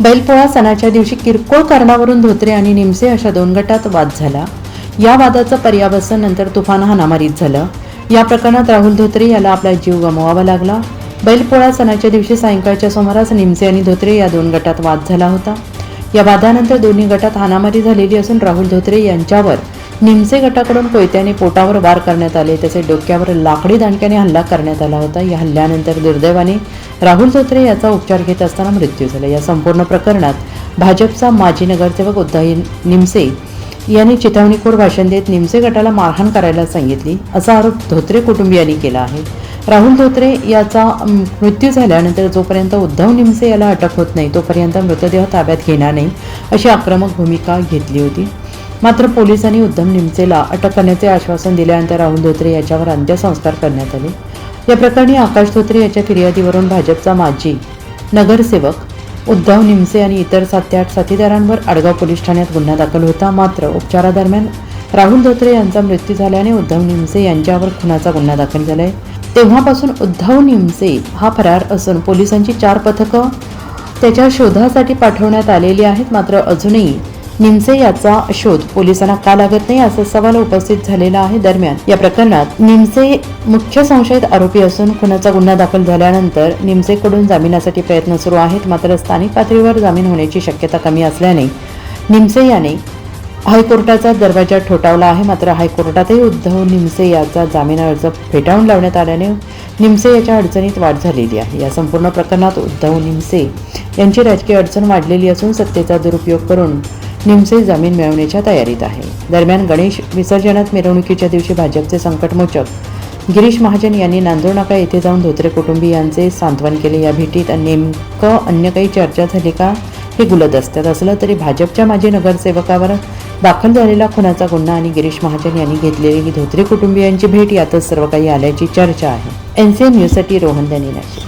बैलपोळा सणाच्या दिवशी किरकोळ कारणावरून धोत्रे आणि निमसे अशा दोन गटात वाद झाला. या वादाचं पर्यावसन नंतर तुफान हानामारीत झालं. या प्रकरणात राहुल धोत्रे याला आपला जीव गमवावा लागला. बैलपोळा सणाच्या दिवशी सायंकाळच्या सुमारास निमसे आणि धोत्रे या दोन गटात वाद झाला होता. या वादानंतर दोन्ही गटात हानामारी झालेली असून राहुल धोत्रे यांच्यावर निमसे गटाकडून कोयत्याने पोटावर वार करण्यात आले. त्याचे डोक्यावर लाकडी दांडक्याने हल्ला करण्यात आला होता. या हल्ल्यानंतर दुर्दैवाने राहुल धोत्रे याचा उपचार घेत असताना मृत्यू झाला. या संपूर्ण प्रकरणात भाजपचा माजी नगरसेवक उद्धव निमसे यांनी चिथावणीखोर भाषण देत निमसे गटाला मारहाण करायला सांगितली असा आरोप धोत्रे कुटुंबियांनी केला आहे. राहुल धोत्रे याचा मृत्यू झाल्यानंतर जोपर्यंत उद्धव निमसे याला अटक होत नाही तोपर्यंत मृतदेह ताब्यात घेणार नाही अशी आक्रमक भूमिका घेतली होती. मात्र पोलिसांनी उद्धव निमसेला अटक करण्याचे आश्वासन दिल्यानंतर राहुल धोत्रे याच्यावर अंत्यसंस्कार करण्यात आले. या प्रकरणी आकाश धोत्रे याच्या फिर्यादीवरून भाजपचा माजी नगरसेवक उद्धव निमसे आणि इतर सात ते आठ साथीदारांवर आडगाव पोलीस ठाण्यात गुन्हा दाखल होता. मात्र उपचारादरम्यान राहुल धोत्रे यांचा मृत्यू झाल्याने उद्धव निमसे यांच्यावर खुनाचा गुन्हा दाखल झालाय. तेव्हापासून उद्धव निमसे हा फरार असून पोलिसांची चार पथकं त्याच्या शोधासाठी पाठवण्यात आलेली आहेत. मात्र अजूनही निमसे याचा शोध पोलिसांना का लागत नाही असा सवाल उपस्थित झालेला आहे दरम्यान. या प्रकरणात निमसे मुख्य संशयित आरोपी असून खुनाचा गुन्हा दाखल झाल्यानंतर निमसेकडून जामिनासाठी प्रयत्न सुरू आहेत मात्र स्थानिक पातळीवर जामीन होण्याची शक्यता कमी असल्याने निमसे याने हायकोर्टाचा दरवाजा ठोठावला आहे मात्र हायकोर्टातही उद्धव निमसे याचा जामीन अर्ज फेटाळून लावण्यात आल्याने निमसे याच्या अडचणीत वाढ झालेली आहे. या संपूर्ण प्रकरणात उद्धव निमसे यांची राजकीय अडचण वाढलेली असून सत्तेचा दुरुपयोग करून निमसे जामीन मिळवण्याच्या तयारीत आहे. दरम्यान गणेश विसर्जनात मिरवणुकीच्या दिवशी भाजपचे संकटमोचक. गिरीश महाजन यांनी नांदूर नाका येथे जाऊन धोत्रे कुटुंबियांचे सांत्वन केले. या भेटीत नेमकं अन्य काही चर्चा झाली का हे गुलदस्त्यात असलं तरी भाजपच्या माजी नगरसेवकावर दाखल झालेला खुनाचा गुन्हा आणि गिरीश महाजन यांनी घेतलेली ही धोत्रे कुटुंबियांची भेट यातच सर्व काही आल्याची चर्चा आहे. एन सी एन न्यूजसाठी रोहन दनी